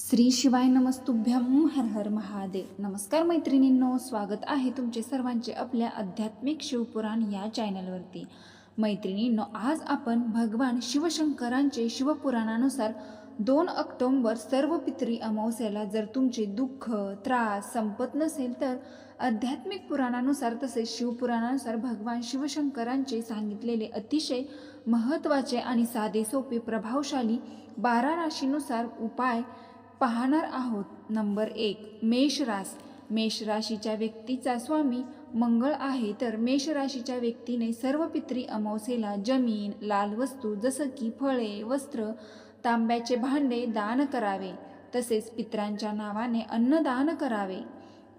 श्री शिवाय नमस्तुभ्यम हर हर महादेव. नमस्कार मैत्रिणींनो स्वागत आहे तुमचे सर्वांचे आपल्या आध्यात्मिक शिवपुराण या चॅनलवरती मैत्रिणींनो आज आपण भगवान शिवशंकरांचे शिवपुराणानुसार दोन ऑक्टोंबर सर्व पितरी अमावस्याला जर तुमचे दुःख त्रास संपत नसेल तर आध्यात्मिक पुराणानुसार तसेच शिवपुराणानुसार भगवान शिवशंकरांचे सांगितलेले अतिशय महत्त्वाचे आणि साधे सोपे प्रभावशाली बारा राशीनुसार उपाय पाहणार आहोत. नंबर एक मेषरास. मेष राशीच्या व्यक्तीचा स्वामी मंगळ आहे. तर मेष राशीच्या व्यक्तीने सर्व पित्री अमावस्येला जमीन लाल वस्तू जसं की फळे वस्त्र तांब्याचे भांडे दान करावे. तसेच पित्रांच्या नावाने अन्नदान करावे.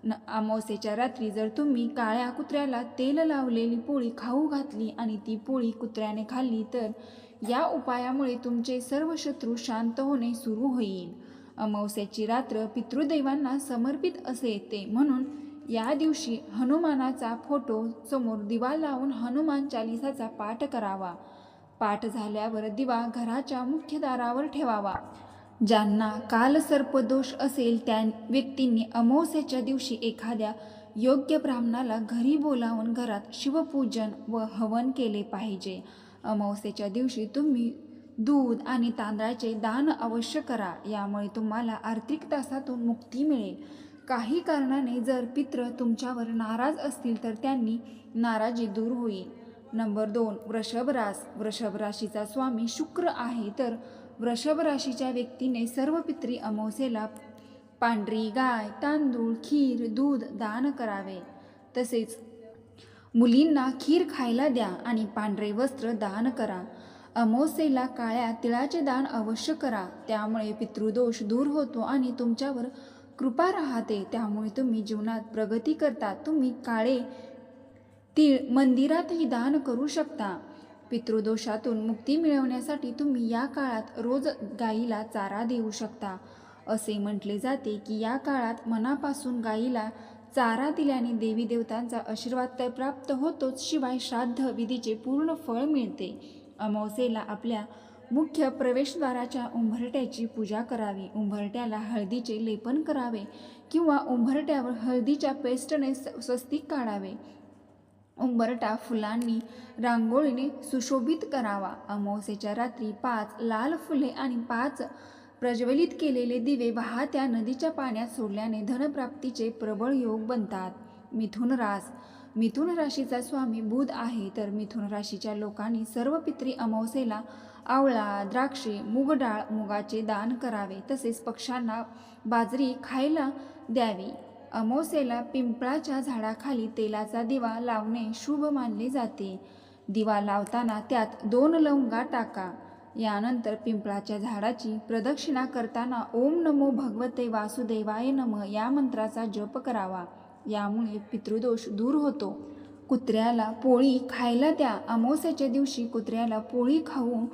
न अमावस्येच्या रात्री जर तुम्ही काळ्या कुत्र्याला तेल लावलेली पोळी खाऊ घातली आणि ती पोळी कुत्र्याने खाल्ली तर या उपायामुळे तुमचे सर्व शत्रू शांत होणे सुरू होईल. अमावस्याची रात्र पितृदेवांना समर्पित असे ते म्हणून या दिवशी हनुमानाचा फोटो समोर दिवा लावून हनुमान चालिसाचा पाठ करावा. पाठ झाल्यावर दिवा घराच्या मुख्य दारावर ठेवावा. ज्यांना कालसर्पदोष असेल त्या व्यक्तींनी अमावस्याच्या दिवशी एखाद्या योग्य ब्राह्मणाला घरी बोलावून घरात शिवपूजन व हवन केले पाहिजे. अमावस्येच्या दिवशी तुम्ही दूध आणि तांदळाचे दान अवश्य करा. यामुळे तुम्हाला आर्थिक तासातून मुक्ती मिळेल. काही कारणाने जर पित्र तुमच्यावर नाराज असतील तर त्यांनी नाराजी दूर होईल. नंबर दोन वृषभ रास. वृषभ राशीचा स्वामी शुक्र आहे. तर वृषभ राशीच्या व्यक्तीने सर्व पित्री अमावस्येला पांढरी गाय तांदूळ खीर दूध दान करावे. तसेच मुलींना खीर खायला द्या आणि पांढरे वस्त्र दान करा. अमावस्येला काळ्या तिळाचे दान अवश्य करा. त्यामुळे पितृदोष दूर होतो आणि तुमच्यावर कृपा राहते. त्यामुळे तुम्ही जीवनात प्रगती करता. तुम्ही काळे तीळ मंदिरातही दान करू शकता. पितृदोषातून मुक्ती मिळवण्यासाठी तुम्ही या काळात रोज गाईला चारा देऊ शकता. असे म्हटले जाते की या काळात मनापासून गाईला चारा दिल्याने देवी देवतांचा आशीर्वाद तर प्राप्त होतोच. शिवाय श्राद्ध विधीचे पूर्ण फळ मिळते. अमावस्येला आपल्या मुख्य प्रवेशद्वाराच्या उंबरट्याची पूजा करावी. उंबरट्याला हळदीचे लेपन करावे किंवा उंबरट्यावर हळदीच्या पेस्टने स्वस्तिक काढावे. उंबरटा फुलांनी रांगोळीने सुशोभित करावा. अमावस्येच्या रात्री पाच लाल फुले आणि पाच प्रज्वलित केलेले दिवे वाहत्या नदीच्या पाण्यात सोडल्याने धनप्राप्तीचे प्रबळ योग बनतात. मिथुन रास मिथुन राशीचा स्वामी बुध आहे तर मिथुन राशीच्या लोकांनी सर्व पित्री अमावस्येला आवळा द्राक्षे मूग डाळ मुगाचे दान करावे. तसेच पक्ष्यांना बाजरी खायला द्यावी. अमावस्येला पिंपळाच्या झाडाखाली तेलाचा दिवा लावणे शुभ मानले जाते. दिवा लावताना त्यात दोन लवंगा टाका. यानंतर पिंपळाच्या झाडाची प्रदक्षिणा करताना ओम नमो भगवते वासुदेवाय नम या मंत्राचा जप करावा. यामुळे पितृदोष दूर होतो. कुत्र्याला पोळी खायला द्या. अमावस्याच्या दिवशी कुत्र्याला पोळी खाऊन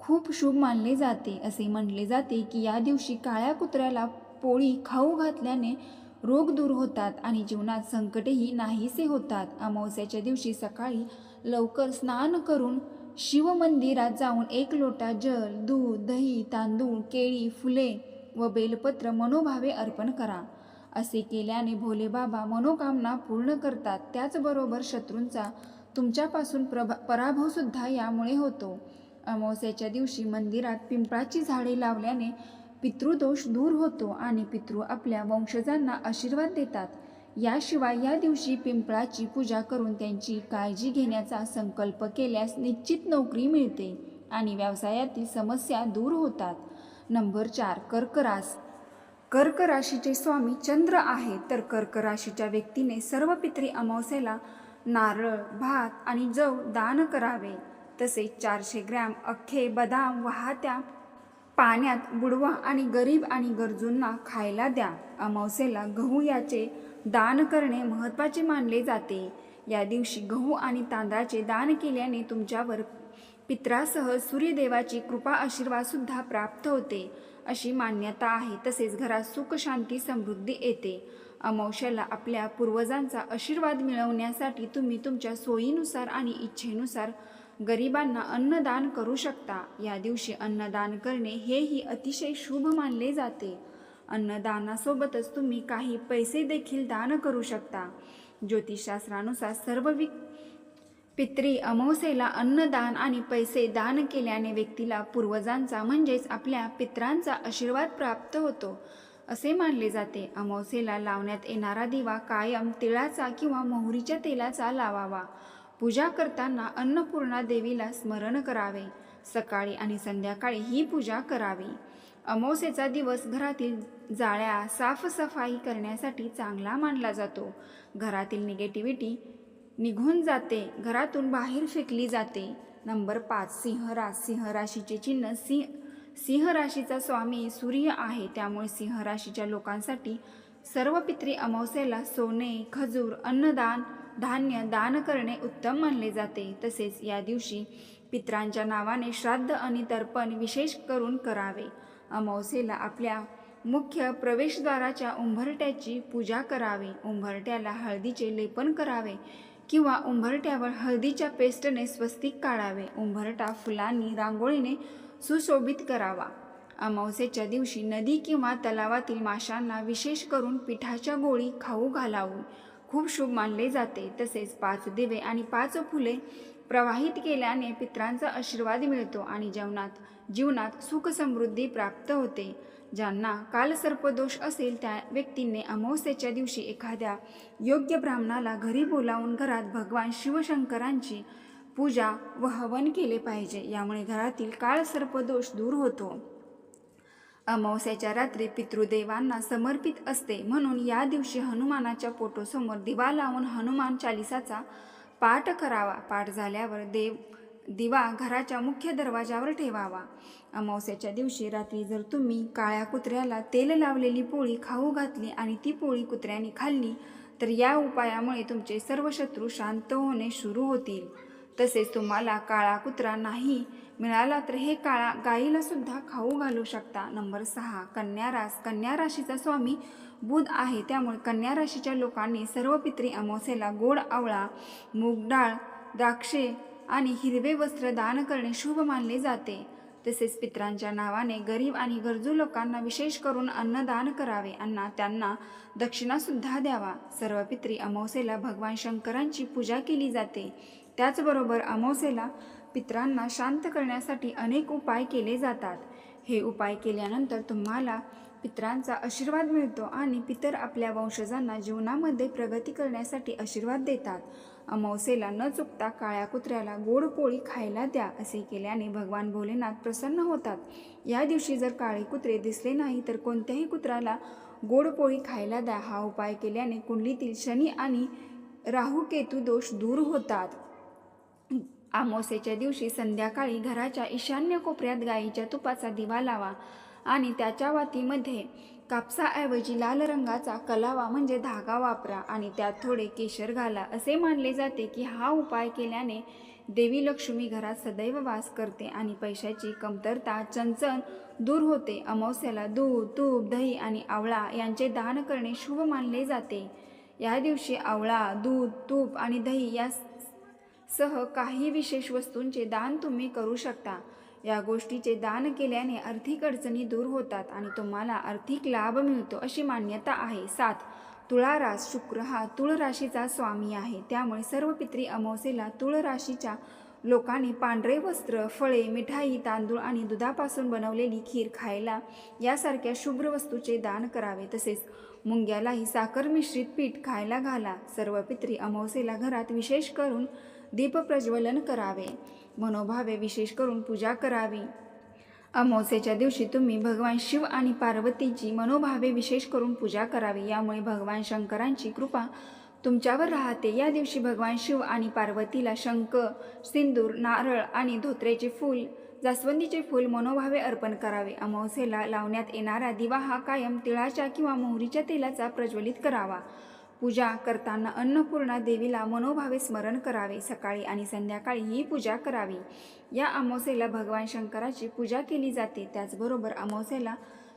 खूप शुभ मानले जाते. असे म्हणले जाते की या दिवशी काळ्या कुत्र्याला पोळी खाऊ घातल्याने रोग दूर होतात आणि जीवनात संकटेही नाहीसे होतात. अमावस्याच्या दिवशी सकाळी लवकर स्नान करून शिवमंदिरात जाऊन एक लोटा जल दूध दही तांदूळ केळी फुले व बेलपत्र मनोभावे अर्पण करा. असे केल्याने भोले बाबा मनोकामना पूर्ण करतात. त्याचबरोबर शत्रूंचा तुमच्यापासून प्रभा पराभवसुद्धा यामुळे होतो. अमावस्याच्या दिवशी मंदिरात पिंपळाची झाडे लावल्याने पितृदोष दूर होतो आणि पितृ आपल्या वंशजांना आशीर्वाद देतात. याशिवाय या दिवशी पिंपळाची पूजा करून त्यांची काळजी घेण्याचा संकल्प केल्यास निश्चित नोकरी मिळते आणि व्यवसायातील समस्या दूर होतात. नंबर चार कर्करास. कर्क राशीचे स्वामी चंद्र आहे तर कर्क राशीच्या व्यक्तीने सर्व पित्री अमावस्येला नारळ भात आणि जव दान करावे. तसेच चारशे ग्रॅम अख्खे बदाम वाहत्या पाण्यात बुडवा आणि गरीब आणि गरजूंना खायला द्या. अमावस्येला गहू याचे दान करणे महत्त्वाचे मानले जाते. या दिवशी गहू आणि तांदळाचे दान केल्याने तुमच्यावर पित्रासह सूर्यदेवाची कृपा आशीर्वादसुद्धा प्राप्त होते. अशी मान्यता आहे तसेच घरात सुख शांती समृद्धी येते. अमावश्याला आपल्या पूर्वजांचा आशीर्वाद मिळवण्यासाठी तुम्ही तुमच्या सोयीनुसार आणि इच्छेनुसार गरिबांना अन्नदान करू शकता. या दिवशी अन्नदान करणे हेही अतिशय शुभ मानले जाते. अन्नदानासोबतच तुम्ही काही पैसे देखील दान करू शकता. ज्योतिषशास्त्रानुसार सर्व विक पित्री अमावस्येला अन्नदान आणि पैसे दान केल्याने व्यक्तीला पूर्वजांचा म्हणजेच आपल्या पित्रांचा आशीर्वाद प्राप्त होतो असे मानले जाते. अमावस्येला लावण्यात येणारा दिवा कायम तिळाचा किंवा मोहरीच्या तेलाचा लावावा. पूजा करताना अन्नपूर्णा देवीला स्मरण करावे. सकाळी आणि संध्याकाळी ही पूजा करावी. अमावस्येचा दिवस घरातील जाळ्या साफसफाई करण्यासाठी चांगला मानला जातो. घरातील निगेटिव्हिटी निघून जाते. घरातून बाहेर फेकली जाते. नंबर पाच सिंह रास सिंह राशीचे चिन्ह सिंह सिंह राशीचा स्वामी सूर्य आहे. त्यामुळे सिंह राशीच्या लोकांसाठी सर्व पित्री अमावस्येला सोने खजूर अन्नदान धान्य दान करणे उत्तम मानले जाते. तसेच या दिवशी पित्रांच्या नावाने श्राद्ध आणि तर्पण विशेष करून करावे. अमावस्येला आपल्या मुख्य प्रवेशद्वाराच्या उंबरट्याची पूजा करावी. उंबरट्याला हळदीचे लेपन करावे. किंवा उंबरट्यावर हळदीच्या पेस्टने स्वस्तिक काढावे. उंबरटा फुलांनी रांगोळीने सुशोभित करावा. अमावस्येच्या दिवशी नदी किंवा तलावातील माशांना विशेष करून पिठाच्या गोळी खाऊ घालावी. खूप शुभ मानले जाते. तसेच पाच दिवे आणि पाच फुले प्रवाहित केल्याने पित्रांचा आशीर्वाद मिळतो आणि जेवणात जीवनात सुख समृद्धी प्राप्त होते. ज्यांना कालसर्पदोष असेल त्या व्यक्तींनी अमावस्येच्या दिवशी एखाद्या योग्य ब्राह्मणाला घरी बोलावून घरात भगवान शिवशंकरांची पूजा व हवन केले पाहिजे. यामुळे घरातील काळसर्पदोष दूर होतो. अमावस्याच्या रात्री पितृदेवांना समर्पित असते. म्हणून या दिवशी हनुमानाच्या फोटोसमोर दिवा लावून हनुमान चालिसाचा पाठ करावा. पाठ झाल्यावर देव दिवा घराच्या मुख्य दरवाजावर ठेवावा. अमावस्याच्या दिवशी रात्री जर तुम्ही काळ्या कुत्र्याला तेल लावलेली पोळी खाऊ घातली आणि ती पोळी कुत्र्याने खाल्ली तर या उपायामुळे तुमचे सर्व शत्रू शांत होणे सुरू होतील. तसेच तुम्हाला काळा कुत्रा नाही मिळाला तर हे काळा गाईला सुद्धा खाऊ घालू शकता. नंबर सहा कन्या रास कन्या राशीचा स्वामी बुध आहे. त्यामुळे कन्या राशीच्या लोकांनी सर्व पित्री अमावस्येला गोड आवळा मूग डाळ द्राक्षे आणि हिरवे वस्त्र दान करणे शुभ मानले जाते. तसेच पित्रांच्या नावाने गरीब आणि गरजू लोकांना विशेष करून अन्नदान करावे अन्ना त्यांना दक्षिणासुद्धा द्यावा. सर्व पित्री अमावसेला भगवान शंकरांची पूजा केली जाते. त्याचबरोबर अमावसेला पित्रांना शांत करण्यासाठी अनेक उपाय केले जातात. हे उपाय केल्यानंतर तुम्हाला पितरांचा आशीर्वाद मिळतो आणि पितर आपल्या वंशजांना जीवनामध्ये प्रगती करण्यासाठी आशीर्वाद देतात. अमावसेला न चुकता काळ्या कुत्र्याला गोड पोळी खायला द्या असे केल्याने भगवान भोलेनाथ प्रसन्न होतात. या दिवशी जर काळे कुत्रे दिसले नाही तर कोणत्याही कुत्र्याला गोड पोळी खायला द्या. हा उपाय केल्याने कुंडलीतील शनी आणि राहू केतू दोष दूर होतात. अमावस्येच्या दिवशी संध्याकाळी घराच्या ईशान्य कोपऱ्यात गाईच्या तुपाचा दिवा लावा. आणि त्याच्या वातीमध्ये कापसाऐवजी लाल रंगाचा कलावा म्हणजे धागा वापरा आणि त्यात थोडे केशर घाला. असे मानले जाते की हा उपाय केल्याने देवी लक्ष्मी घरात सदैव वास करते आणि पैशाची कमतरता चंचन दूर होते. अमावस्याला दूध तूप दही आणि आवळा यांचे दान करणे शुभ मानले जाते. या दिवशी आवळा दूध तूप आणि दही या सह काही विशेष वस्तूंचे दान तुम्ही करू शकता. या गोष्टीचे दान केल्याने आर्थिक अडचणी दूर होतात आणि तुम्हाला आर्थिक लाभ मिळतो अशी मान्यता आहे. सात तुळारास शुक्र हा तुळ राशीचा स्वामी आहे. त्यामुळे सर्व पित्री अमावस्येला तुळ राशीच्या लोकांनी पांढरे वस्त्र फळे मिठाई तांदूळ आणि दुधापासून बनवलेली खीर खायला यासारख्या शुभ्र वस्तूचे दान करावे. तसेच मुंग्यालाही साखर मिश्रित पीठ खायला घाला. सर्व पित्री अमावस्येला घरात विशेष करून दीपप्रज्वलन करावे. मनोभावे विशेष करून पूजा करावी. अमावस्येच्या दिवशी तुम्ही भगवान शिव आणि पार्वतीची मनोभावे विशेष करून पूजा करावी. यामुळे भगवान शंकरांची कृपा तुमच्यावर राहते. या दिवशी भगवान शिव आणि पार्वतीला शंख सिंदूर नारळ आणि धोत्रेचे फूल जास्वंदीचे फूल मनोभावे अर्पण करावे. अमावस्येला लावण्यात येणारा दिवा हा कायम तिळाच्या किंवा मोहरीच्या तेलाचा प्रज्वलित करावा. पूजा करताना अन्नपूर्णा देवीला मनोभावे स्मरण करावे. सकाळी आणि संध्याकाळी ही पूजा करावी. या अमावस्येला भगवान शंकराची पूजा केली जाते. त्याचबरोबर अमावस्येला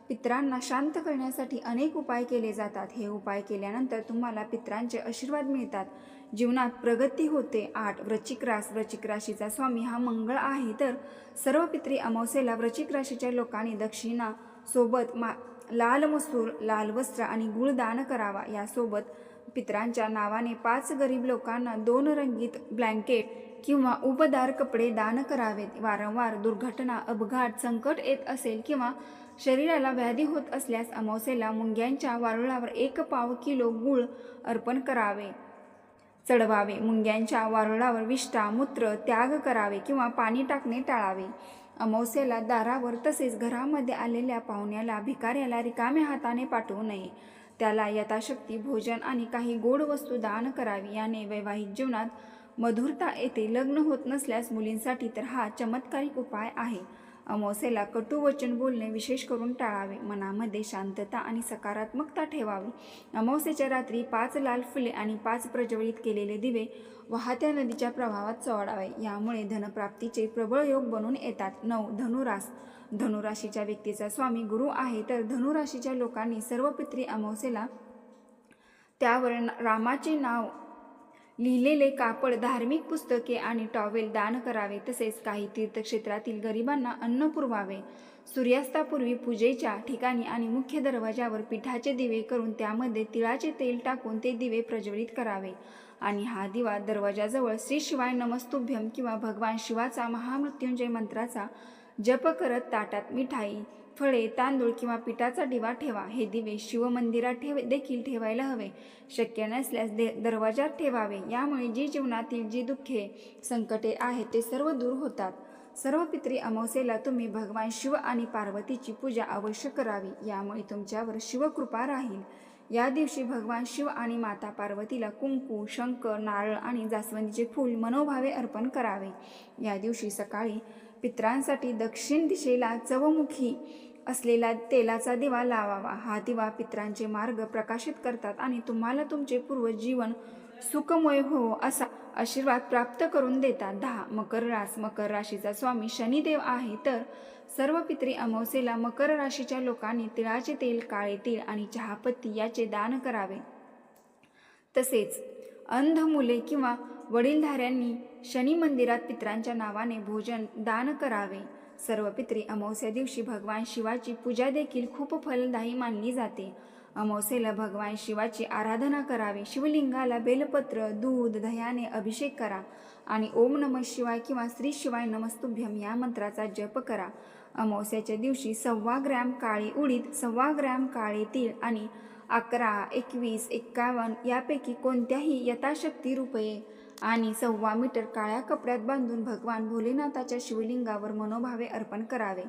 पित्रांना शांत करण्यासाठी अनेक उपाय केले जातात. हे उपाय केल्यानंतर तुम्हाला पित्रांचे आशीर्वाद मिळतात. जीवनात प्रगती होते. आठ व्रचिक रास. व्रचिक राशीचा स्वामी हा मंगळ आहे. तर सर्व पित्री अमावस्येला व्रचिक राशीच्या लोकांनी दक्षिणा सोबत मा लाल मसूर लाल वस्त्र आणि गुळ दान करावा. यासोबत पित्रांच्या नावाने पाच गरीब लोकांना दोन रंगीत ब्लँकेट किंवा उपदार कपडे दान करावेत. वारंवार दुर्घटना अपघात संकट येत असेल किंवा शरीराला व्याधी होत असल्यास अमावस्येला मुंग्यांच्या वारुळावर एक पाव किलो गूळ अर्पण करावे. चढवावे. मुंग्यांच्या वारुळावर विष्ठा मूत्र त्याग करावे किंवा पाणी टाकणे टाळावे. अमावस्येला दारावर तसेच घरामध्ये आलेल्या पाहुण्याला भिकाऱ्याला रिकाम्या हाताने पाठवू नये. त्याला यथाशक्ती भोजन आणि काही गोड वस्तू दान करावी. याने वैवाहिक जीवनात मधुरता येते. लग्न होत नसल्यास मुलींसाठी तर हा चमत्कारिक उपाय आहे. अमावस्येला कटू वचन बोलणे विशेष करून टाळावे. मनामध्ये शांतता आणि सकारात्मकता ठेवावी. अमावस्येच्या रात्री पाच लाल फुले आणि पाच प्रज्वलित केलेले दिवे वाहत्या नदीच्या प्रभावात चढावे. यामुळे धनप्राप्तीचे प्रबळ योग बनून येतात. नऊ धनुरास. धनुराशीच्या व्यक्तीचा स्वामी गुरु आहे तर धनुराशीच्या लोकांनी सर्व पित्री अमावस्येला त्यावर रामाचे नाव लिहिलेले कापड धार्मिक पुस्तके आणि टॉवेल दान करावे तसेच काही तीर्थक्षेत्रातील गरिबांना अन्न पुरवावे. सूर्यास्तापूर्वी पूजेच्या ठिकाणी आणि मुख्य दरवाजावर पिठाचे दिवे करून त्यामध्ये तिळाचे तेल टाकून ते दिवे प्रज्वलित करावे. आणि हा दिवा दरवाजाजवळ श्री शिवाय नमस्तुभ्यम किंवा भगवान शिवाचा महामृत्युंजय मंत्राचा जप करत ताटात मिठाई फळे तांदूळ किंवा पिठाचा दिवा ठेवा. हे दिवे शिवमंदिरात ठेव देखील ठेवायला हवे. शक्य नसल्यास दे दरवाजात ठेवावे. यामुळे जी जीवनातील जी दुःखे संकटे आहेत ते सर्व दूर होतात. सर्व पित्री अमावस्येला तुम्ही भगवान शिव आणि पार्वतीची पूजा अवश्य करावी. यामुळे तुमच्यावर शिवकृपा राहील. या दिवशी भगवान शिव आणि माता पार्वतीला कुंकू शंकर नारळ आणि जास्वंदीचे फूल मनोभावे अर्पण करावे. या दिवशी सकाळी पित्रांसाठी दक्षिण दिशेला चवमुखी असलेला तेलाचा दिवा लावावा. हा दिवा पित्रांचे मार्ग प्रकाशित करतात आणि तुम्हाला तुमचे पूर्व जीवन सुखमय हो असा आशीर्वाद प्राप्त करून देतात. दहा मकर रास. मकर राशीचा स्वामी शनिदेव आहे तर सर्व पित्री अमावस्येला मकर राशीच्या लोकांनी तिळाचे तेल काळे तीळ आणि चहापत्ती याचे दान करावे. तसेच अंध मुले किंवा वडीलधाऱ्यांनी शनी मंदिरात पित्रांच्या नावाने भोजन दान करावे. सर्व पित्री अमावस्या दिवशी भगवान शिवाची पूजा देखील खूप फलदायी मानली जाते. अमावस्येला भगवान शिवाची आराधना करावी. शिवलिंगाला बेलपत्र दूध दह्याने अभिषेक करा आणि ओम नम शिवाय किंवा श्री शिवाय नमस्तुभ्यम या मंत्राचा जप करा. अमावस्याच्या दिवशी सव्वा ग्रॅम काळी उडीद सव्वा ग्रॅम काळे तीळ आणि अकरा एकवीस एक्कावन्न यापैकी कोणत्याही यथाशक्ती रुपये आणि सव्वा मीटर काळ्या कपड्यात बांधून भगवान भोलेनाथाच्या शिवलिंगावर मनोभावे अर्पण करावे.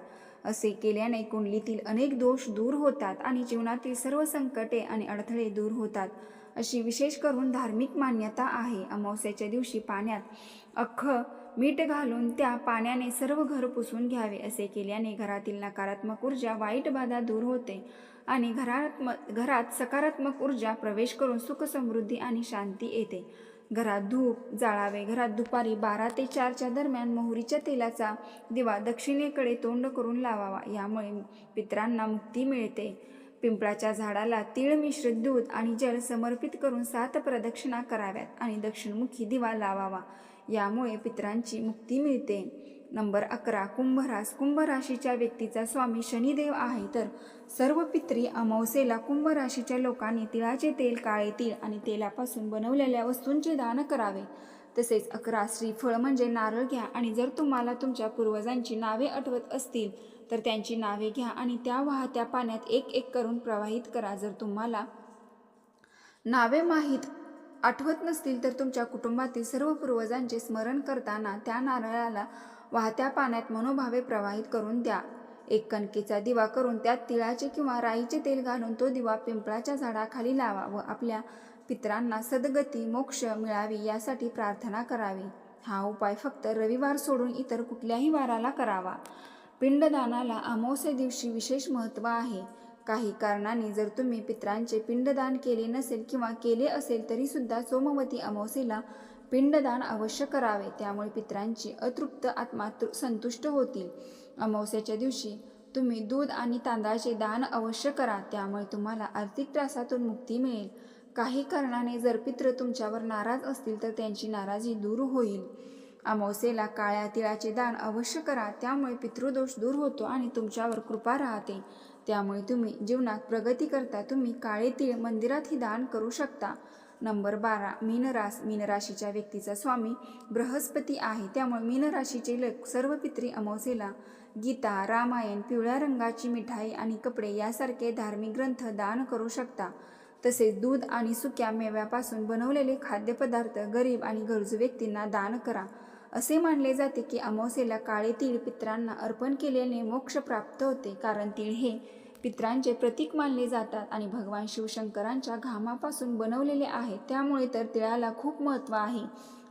असे केल्याने कुंडलीतील अनेक दोष दूर होतात आणि जीवनातील सर्व संकटे आणि अडथळे दूर होतात. अशी विशेष करून धार्मिक मान्यता आहे. अमावस्याच्या दिवशी पाण्यात अख्ख मीठ घालून त्या पाण्याने सर्व घर पुसून घ्यावे असे केल्याने घरातील नकारात्मक ऊर्जा वाईट बाधा दूर होते आणि घरात घरात सकारात्मक ऊर्जा प्रवेश करून सुख समृद्धी आणि शांती येते. घरात धूप जाळावे. घरात दुपारी बारा ते चारच्या दरम्यान मोहरीच्या तेलाचा दिवा दक्षिणेकडे तोंड करून लावावा. यामुळे पित्रांना मुक्ती मिळते. पिंपळाच्या झाडाला तीळ मिश्रित दूध आणि जल समर्पित करून सात प्रदक्षिणा कराव्यात आणि दक्षिणमुखी दिवा लावावा. यामुळे पित्रांची मुक्ती मिळते. नंबर अकरा कुंभरास कुंभ राशीच्या व्यक्तीचा स्वामी शनिदेव आहे. तर सर्व पित्री अमावस्येला कुंभ राशीच्या लोकांनी तिळाचे तेल काळे तीळ आणि तेलापासून बनवलेल्या वस्तूंचे दान करावे. तसेच अकरा श्रीफळ म्हणजे नारळ घ्या आणि जर तुम्हाला तुमच्या पूर्वजांची नावे आठवत असतील तर त्यांची नावे घ्या आणि त्या वाहत्या पाण्यात एक एक करून प्रवाहित करा. जर तुम्हाला नावे माहीत आठवत नसतील तर तुमच्या कुटुंबातील सर्व पूर्वजांचे स्मरण करताना त्या नारळाला वाहत्या पाण्यात मनोभावे प्रवाहित करून द्या. एक कणकेचा दिवा करून त्यात तिळाचे किंवा राईचे तेल घालून तो दिवा पिंपळाच्या झाडाखाली लावा व आपल्या पितरांना सद्गती मोक्ष मिळावी यासाठी प्रार्थना करावी. हा उपाय फक्त रविवार सोडून इतर कुठल्याही वाराला करावा. पिंडदानाला अमावस्या दिवशी विशेष महत्त्व आहे. काही कारणाने जर तुम्ही पित्रांचे पिंडदान केले नसेल किंवा केले असेल तरीसुद्धा सोमवती अमावस्येला पिंडदान अवश्य करावे. त्यामुळे पित्रांची अतृप्त आत्मा संतुष्ट होतील. अमावस्याच्या दिवशी तुम्ही दूध आणि तांदळाचे दान अवश्य करा. त्यामुळे तुम्हाला आर्थिक त्रासातून मुक्ती मिळेल. काही कारणाने जर पित्र तुमच्यावर नाराज असतील तर त्यांची नाराजी दूर होईल. अमावस्येला काळ्या तिळाचे दान अवश्य करा. त्यामुळे पितृदोष दूर होतो आणि तुमच्यावर कृपा राहते. त्यामुळे तुम्ही जीवनात प्रगती करता. तुम्ही काळे तिळ मंदिरातही दान करू शकता. नंबर बारा मीनरास मीनराशीच्या व्यक्तीचा स्वामी बृहस्पती आहे. त्यामुळे मीनराशीचे लोक सर्व पित्री अमावसेला गीता रामायण पिवळ्या रंगाची मिठाई आणि कपडे यासारखे धार्मिक ग्रंथ दान करू शकता. तसेच दूध आणि सुक्या मेव्यापासून बनवलेले खाद्यपदार्थ गरीब आणि गरजू व्यक्तींना दान करा. असे मानले जाते की अमावस्येला काळे तीळ पित्रांना अर्पण केल्याने मोक्ष प्राप्त होते कारण तीळ हे पित्रांचे प्रतीक मानले जातात आणि भगवान शिवशंकरांच्या घामापासून बनवलेले आहे त्यामुळे तर तिळाला खूप महत्त्व आहे.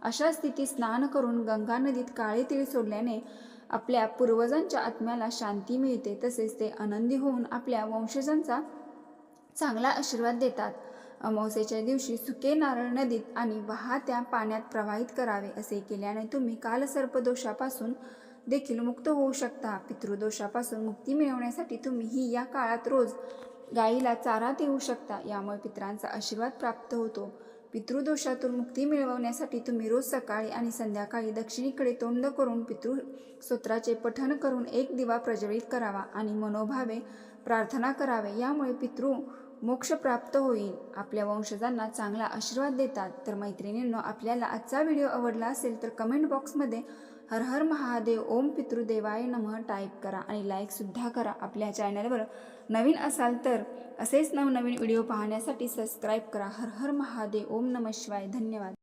अशा स्थितीत स्नान करून गंगा नदीत काळे तीळ सोडल्याने आपल्या पूर्वजांच्या आत्म्याला शांती मिळते तसेच ते आनंदी होऊन आपल्या वंशजांचा चांगला आशीर्वाद देतात. अमावस्येच्या दिवशी सुके नारळ नदीत आणि वाहत्या पाण्यात प्रवाहित करावे असे केल्याने तुम्ही कालसर्पदोषापासून देखील मुक्त होऊ शकता. पितृदोषापासून मुक्ती मिळवण्यासाठी तुम्ही ही या काळात रोज गाईला चारा देऊ शकता. यामुळे पितरांचा आशीर्वाद प्राप्त होतो. पितृदोषातून मुक्ती मिळवण्यासाठी तुम्ही रोज सकाळी आणि संध्याकाळी दक्षिणेकडे तोंड करून पितृ स्तोत्राचे पठण करून एक दिवा प्रज्वलित करावा आणि मनोभावे प्रार्थना करावे. यामुळे पितृ मोक्ष प्राप्त होईल. आपल्या वंशजांना चांगला आशीर्वाद देतात. तर मैत्रिणींनो आपल्याला आजचा व्हिडिओ आवडला असेल तर कमेंट बॉक्समध्ये हर हर महादेव ओम पितृदेवाय नमः टाईप करा आणि लाईकसुद्धा करा आपल्या चॅनलवर नवीन असाल तर असेच नवनवीन व्हिडिओ पाहण्यासाठी सबस्क्राईब करा. हर हर महादेव ओम नमः शिवाय. धन्यवाद.